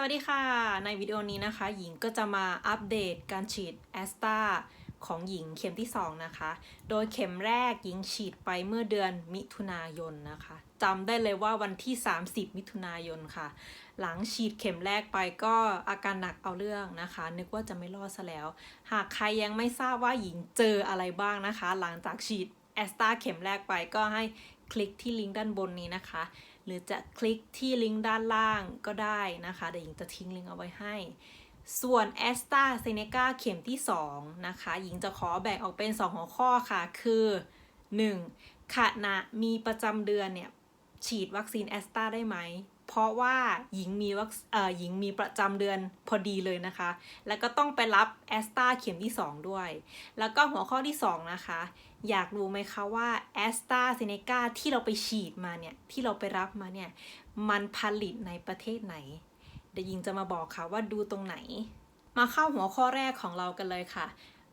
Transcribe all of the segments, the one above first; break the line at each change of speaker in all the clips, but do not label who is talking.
สวัสดีค่ะ ในวิดีโอนี้นะคะ หญิงก็จะมาอัปเดตการฉีดแอสตาของหญิงเข็มที่ 2 นะคะ โดยเข็มแรกหญิงฉีดไปเมื่อเดือนมิถุนายนนะคะจำได้เลยว่าวันที่ 30 มิถุนายนค่ะ หลังฉีดเข็มแรกไปก็อาการหนักเอาเรื่องนะคะ นึกว่าจะไม่รอดซะแล้ว หากใครยังไม่ทราบว่าหญิงเจออะไรบ้างนะคะ หลังจากฉีดแอสตาเข็มแรกไปก็ให้คลิกที่ลิงก์ด้านบนนี้นะคะ หรือจะคลิกที่ลิงก์ด้านล่างก็ได้นะคะเดี๋ยวหญิงจะทิ้งลิงก์เอาไว้ให้ ส่วน a s t r a z เซ e c a เข็มที่ 2 นะคะ หญิงจะขอแบ่งออกเป็น 2 หัวข้อค่ะ คือ 1. ขณะมีประจำเดือนเนี่ย ฉีดวัคซีนแอสตราได้ไหม เพราะว่าหญิงมีวัคเอ่อหญิงมีประจำเดือนพอดีเลยนะคะ แล้วก็ต้องไปรับแอสตาเข็มที่ 2 ด้วย แล้วก็หัวข้อที่ 2 นะคะ อยากรู้ไหมคะว่าแอสตาเซเนกาที่เราไปฉีดมาเนี่ย ที่เราไปรับมาเนี่ย มันผลิตในประเทศไหน เดี๋ยวหญิงจะมาบอกค่ะว่าดูตรงไหน มาเข้าหัวข้อแรกของเรากันเลยค่ะ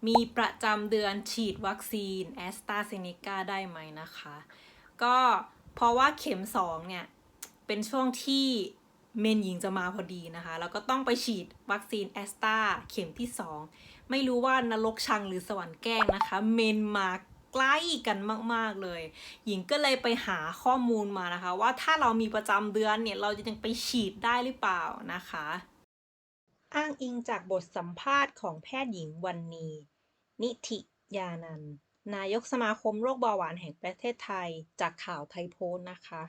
มีประจำเดือนฉีดวัคซีนแอสตาเซเนกาได้ไหมนะคะ ก็เพราะว่าเข็ม 2 เนี่ย เป็นช่วงที่เมนหญิงจะมาพอดีนะคะ แล้วก็ต้องไปฉีดวัคซีนแอสตราเข็มที่ 2 ไม่รู้ว่านรกชังหรือสวรรค์แกล้งนะคะ เมนมาใกล้กันมาก ๆ เลย หญิงก็เลยไปหาข้อมูลมานะคะ ว่าถ้าเรามีประจำเดือนเนี่ย เราจะยังไปฉีดได้หรือเปล่านะคะ อ้างอิงจากบทสัมภาษณ์ของแพทย์หญิงวันนีนิธิยานันนายกสมาคมโรคเบาหวานแห่งประเทศไทย จากข่าวไทยโพสต์นะคะ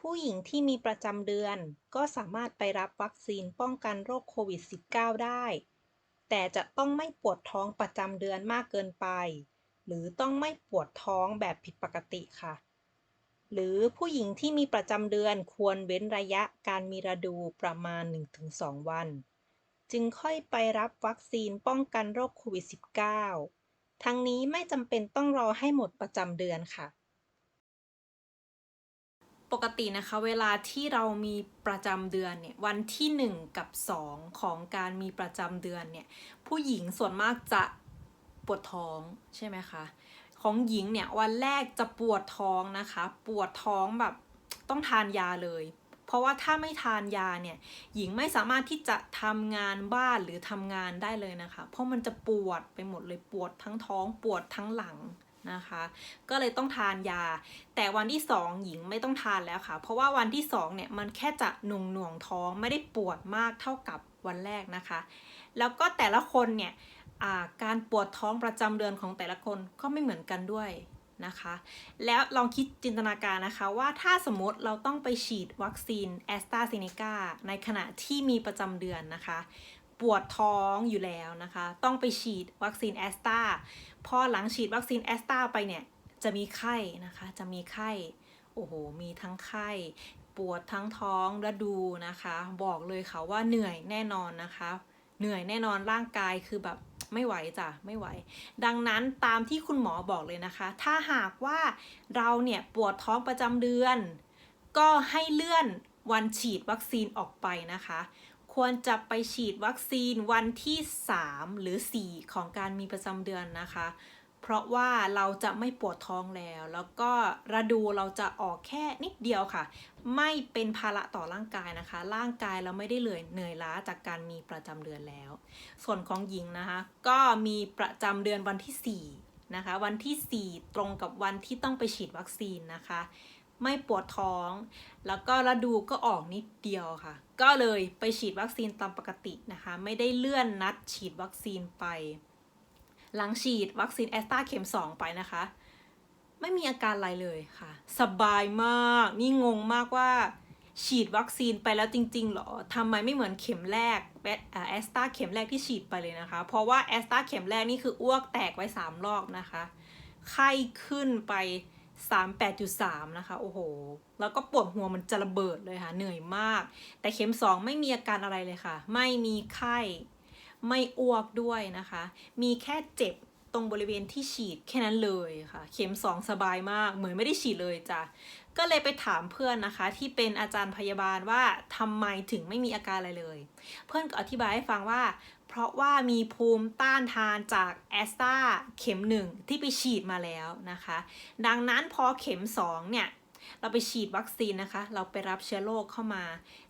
ผู้หญิงที่มีประจำเดือนก็สามารถไปรับวัคซีนป้องกันโรคโควิด -19 ได้ แต่จะต้องไม่ปวดท้องประจำเดือนมากเกินไป หรือต้องไม่ปวดท้องแบบผิดปกติค่ะ หรือผู้หญิงที่มีประจำเดือนควรเว้นระยะการมีระดูประมาณ 1-2 วัน จึงค่อยไปรับวัคซีนป้องกันโรคโควิด -19 ทั้งนี้ไม่จำเป็นต้องรอให้หมดประจำเดือนค่ะ ปกตินะคะเวลาที่เรามีประจำเดือนเนี่ยวันที่ 1 กับ 2 ของการมีประจำเดือนเนี่ยผู้หญิงส่วนมากจะปวดท้องใช่ไหมคะของหญิงเนี่ยวันแรกจะปวดท้องนะคะ ปวดท้องแบบต้องทานยาเลย เพราะว่าถ้าไม่ทานยาเนี่ยหญิงไม่สามารถที่จะทำงานบ้านหรือทำงานได้เลยนะคะ เพราะมันจะปวดไปหมดเลยปวดทั้งท้องปวดทั้งหลัง นะคะ ก็เลยต้องทานยา แต่วันที่สองหญิงไม่ต้องทานแล้วค่ะ เพราะว่าวันที่สองเนี่ยมันแค่จะหน่วงหน่วงท้องไม่ได้ปวดมากเท่ากับวันแรกนะคะ แล้วก็แต่ละคนเนี่ยการปวดท้องประจำเดือนของแต่ละคนก็ไม่เหมือนกันด้วยนะคะ แล้วลองคิดจินตนาการนะคะว่าถ้าสมมติเราต้องไปฉีดวัคซีนแอสตราเซเนกาในขณะที่มีประจำเดือนนะคะ ปวดท้องอยู่แล้วนะคะ ต้องไปฉีดวัคซีนแอสตราพอหลังฉีดวัคซีนแอสตราไปเนี่ย จะมีไข้นะคะ จะมีไข้ โอ้โห มีทั้งไข้ ปวดทั้งท้องและดูนะคะ บอกเลยค่ะว่าเหนื่อยแน่นอนนะคะ เหนื่อยแน่นอนร่างกายคือแบบไม่ไหวจ้ะไม่ไหว ดังนั้นตามที่คุณหมอบอกเลยนะคะ ถ้าหากว่าเราเนี่ยปวดท้องประจำเดือน ก็ให้เลื่อนวันฉีดวัคซีนออกไปนะคะ ควรจะไปฉีดวัคซีนวันที่ 3 หรือ 4 ของการมีประจำเดือนนะคะ เพราะว่าเราจะไม่ปวดท้องแล้ว แล้วก็ระดูเราจะออกแค่นิดเดียวค่ะ ไม่เป็นภาระต่อร่างกายนะคะ ร่างกายเราไม่ได้เหนื่อยเหนื่อยล้าจากการมีประจำเดือนแล้ว ส่วนของหญิงนะคะ ก็มีประจำเดือนวันที่ 4 นะคะ วันที่ 4 ตรงกับวันที่ต้องไปฉีดวัคซีนนะคะ ไม่ปวดท้อง แล้วก็ระดูก็ออกนิดเดียวค่ะ ก็เลยไปฉีดวัคซีนตามปกตินะคะ ไม่ได้เลื่อนนัดฉีดวัคซีนไป หลังฉีดวัคซีนแอสตราเข็ม 2 ไปนะคะ ไม่มีอาการอะไรเลยค่ะ สบายมาก นี่งงมากว่า ฉีดวัคซีนไปแล้วจริงๆหรอทำไมไม่เหมือนเข็มแรกแอสตราเข็มแรกที่ฉีดไปเลยนะคะ เพราะว่าแอสตราเข็มแรกนี่คืออ้วกแตกไว้3รอบนะคะ ไข้ขึ้นไป 38.3 นะคะ โอ้โห แล้วก็ปวดหัวมันจะระเบิดเลยค่ะ เหนื่อยมาก แต่เข็ม 2 ไม่มีอาการอะไรเลยค่ะ ไม่มีไข้ ไม่อ้วกด้วยนะคะ มีแค่เจ็บตรงบริเวณที่ฉีดแค่นั้นเลยค่ะ เข็ม 2 สบายมาก เหมือนไม่ได้ฉีดเลยจ้ะ ก็เลยไปถามเพื่อนนะคะ ที่เป็นอาจารย์พยาบาลว่าทำไมถึงไม่มีอาการอะไรเลย เพื่อนก็อธิบายให้ฟังว่า เพราะว่ามีภูมิต้านทานจากแอสตราเข็มหนึ่งที่ไปฉีดมาแล้วนะคะ ดังนั้นพอเข็ม 2 เนี่ย เราไปฉีดวัคซีนนะคะ เราไปรับเชื้อโรคเข้ามา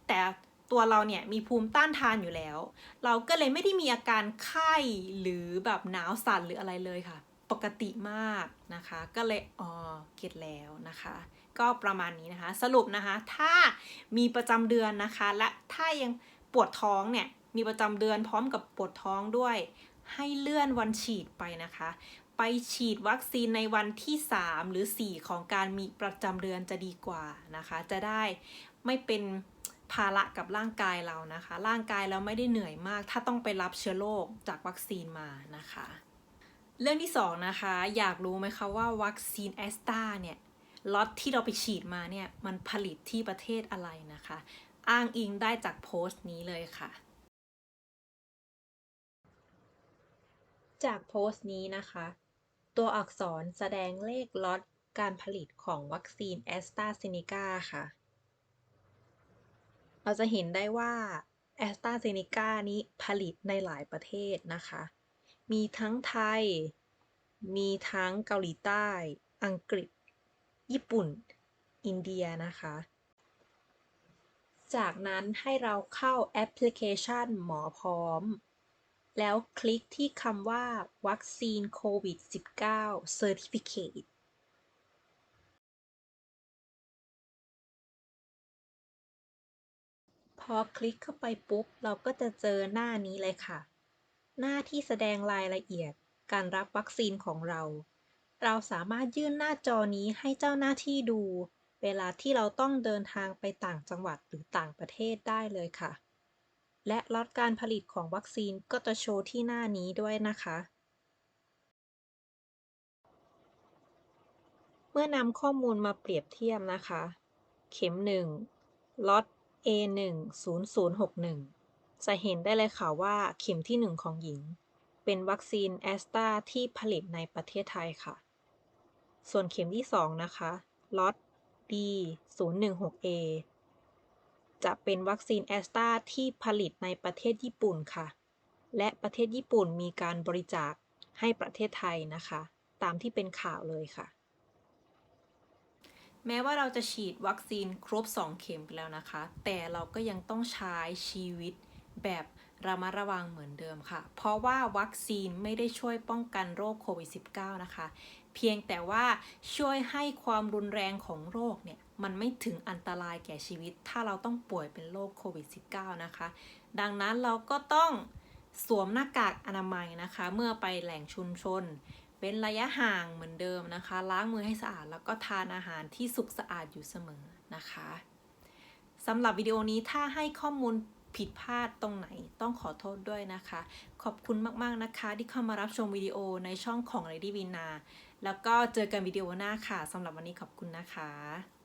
แต่ตัวเราเนี่ยมีภูมิต้านทานอยู่แล้ว เราก็เลยไม่ได้มีอาการไข้หรือแบบหนาวสั่นหรืออะไรเลยค่ะ ปกติมากนะคะ ก็เลยอ๋อเก็ตแล้วนะคะก็ประมาณนี้นะคะ สรุปนะคะ ถ้ามีประจำเดือนนะคะ และถ้ายังปวดท้องเนี่ย มีประจำเดือนพร้อมกับปวดท้องด้วย ให้เลื่อนวันฉีดไปนะคะ ไปฉีดวัคซีนในวันที่ 3 หรือ 4 ของการมีประจำเดือนจะดีกว่านะคะ จะได้ไม่เป็นภาระกับร่างกายเรานะคะ ร่างกายเราไม่ได้เหนื่อยมาก ถ้าต้องไปรับเชื้อโรคจากวัคซีนมานะคะ เรื่องที่สองนะคะอยากรู้ไหมคะว่าวัคซีนแอสตราเนี่ยล็อตที่เราไปฉีดมาเนี่ยมันผลิตที่ประเทศอะไรนะคะ อ้างอิงได้จากโพสต์นี้เลยค่ะ จากโพสต์นี้นะคะ ตัวอักษรแสดงเลขล็อตการผลิตของวัคซีนแอสตราเซเนกาค่ะ เราจะเห็นได้ว่าแอสตราเซเนกานี้ผลิตในหลายประเทศนะคะ มีทั้งไทย มีทั้งเกาหลีใต้ อังกฤษ ญี่ปุ่น อินเดียนะคะ จากนั้นให้เราเข้าแอปพลิเคชันหมอพร้อม แล้วคลิกที่คำว่า วัคซีนโควิด -19 Certificate พอคลิกเข้าไปปุ๊บ เราก็จะเจอหน้านี้เลยค่ะ หน้าที่แสดงรายละเอียดการรับวัคซีนของเรา เราสามารถยื่นหน้าจอนี้ให้เจ้าหน้าที่ดู เวลาที่เราต้องเดินทางไปต่างจังหวัดหรือต่างประเทศได้เลยค่ะ และล็อตการผลิตของวัคซีนก็จะโชว์ที่หน้านี้ด้วยนะคะ เมื่อนำข้อมูลมาเปรียบเทียบนะคะ เข็ม 1 ล็อต A1 0061 จะเห็นได้เลยค่ะว่าเข็มที่ 1 ของหญิง เป็นวัคซีนแอสตราที่ผลิตในประเทศไทยค่ะ ส่วนเข็มที่ 2 นะคะ ล็อต B 016A จะเป็นวัคซีนแอสตราที่ผลิตในประเทศญี่ปุ่นค่ะ และประเทศญี่ปุ่นมีการบริจาคให้ประเทศไทยนะคะ ตามที่เป็นข่าวเลยค่ะ แม้ว่าเราจะฉีดวัคซีนครบ 2 เข็มไปแล้วนะคะ แต่เราก็ยังต้องใช้ชีวิตแบบระมัดระวังเหมือนเดิมค่ะ เพราะว่าวัคซีนไม่ได้ช่วยป้องกันโรคโควิด -19 นะคะ เพียงแต่ว่าช่วยให้ความรุนแรงของโรคเนี่ย มันไม่ถึงอันตรายแก่ชีวิต ถ้าเราต้องป่วยเป็นโรคโควิด -19 นะคะ ดังนั้นเราก็ต้องสวมหน้ากากอนามัยนะคะ เมื่อไปแหล่งชุมชน เป็นระยะห่างเหมือนเดิมนะคะ ล้างมือให้สะอาดแล้วก็ทานอาหารที่สุกสะอาดอยู่เสมอนะคะสำหรับวิดีโอนี้ถ้าให้ข้อมูลผิดพลาดตรงไหนต้องขอโทษด้วยนะคะ ขอบคุณมากๆนะคะ ที่เข้ามารับชมวิดีโอในช่องของ Lady Vina แล้วก็เจอกันวิดีโอหน้าค่ะสำหรับวันนี้ขอบคุณนะคะ